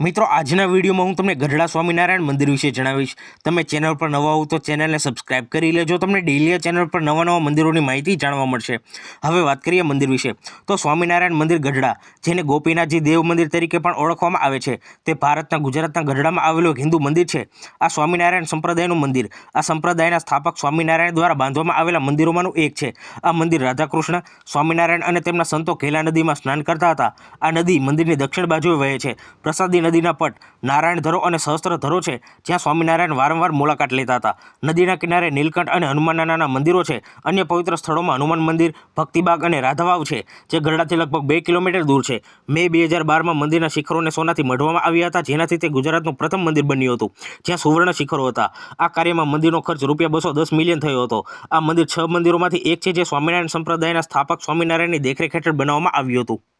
મિત્રો, આજના વિડીયોમાં હું તમને ગઢડા સ્વામિનારાયણ મંદિર વિશે જણાવીશ. તમે ચેનલ પર નવા હો તો ચેનલને સબસ્ક્રાઇબ કરી લેજો. તમને ડેલી ચેનલ પર નવા નવા મંદિરોની માહિતી જાણવા મળશે. હવે વાત કરીએ મંદિર વિશે. તો સ્વામિનારાયણ મંદિર ગઢડા, જેને ગોપીનાથજી દેવ મંદિર તરીકે પણ ઓળખવામાં આવે છે, તે ભારતના ગુજરાતના ગઢડામાં આવેલું હિન્દુ મંદિર છે. આ સ્વામિનારાયણ સંપ્રદાયનું મંદિર. આ સંપ્રદાયના સ્થાપક સ્વામિનારાયણ દ્વારા બાંધવામાં આવેલા મંદિરોમાંનું એક છે. આ મંદિર રાધાકૃષ્ણ, સ્વામિનારાયણ અને તેમના સંતો કેલા નદીમાં સ્નાન કરતા હતા. આ નદી મંદિરની દક્ષિણ બાજુએ વહે છે. પ્રસાદી નદીના પટ, નારાયણ ધરો અને સહસ્ત્ર ધરો છે, જ્યાં સ્વામિનારાયણ વારંવાર મુલાકાત લેતા હતા. નદીના કિનારે નીલકંઠ અને હનુમાનના નાના મંદિરો છે. અન્ય પવિત્ર સ્થળોમાં હનુમાન મંદિર, ભક્તિબાગ અને રાધાવાવ છે, જે ગરડાથી લગભગ બે કિલોમીટર દૂર છે. મે બે હજાર બારમાં મંદિરના શિખરોને સોનાથી મઢવામાં આવ્યા હતા, જેનાથી તે ગુજરાતનું પ્રથમ મંદિર બન્યું હતું, જ્યાં સુવર્ણ શિખરો હતા. આ કાર્યમાં મંદિરનો ખર્ચ રૂપિયા બસો દસ મિલિયન થયો હતો. આ મંદિર છ મંદિરોમાંથી એક છે, જે સ્વામિનારાયણ સંપ્રદાયના સ્થાપક સ્વામિનારાયણની દેખરેખ હેઠળ બનાવવામાં આવ્યું હતું.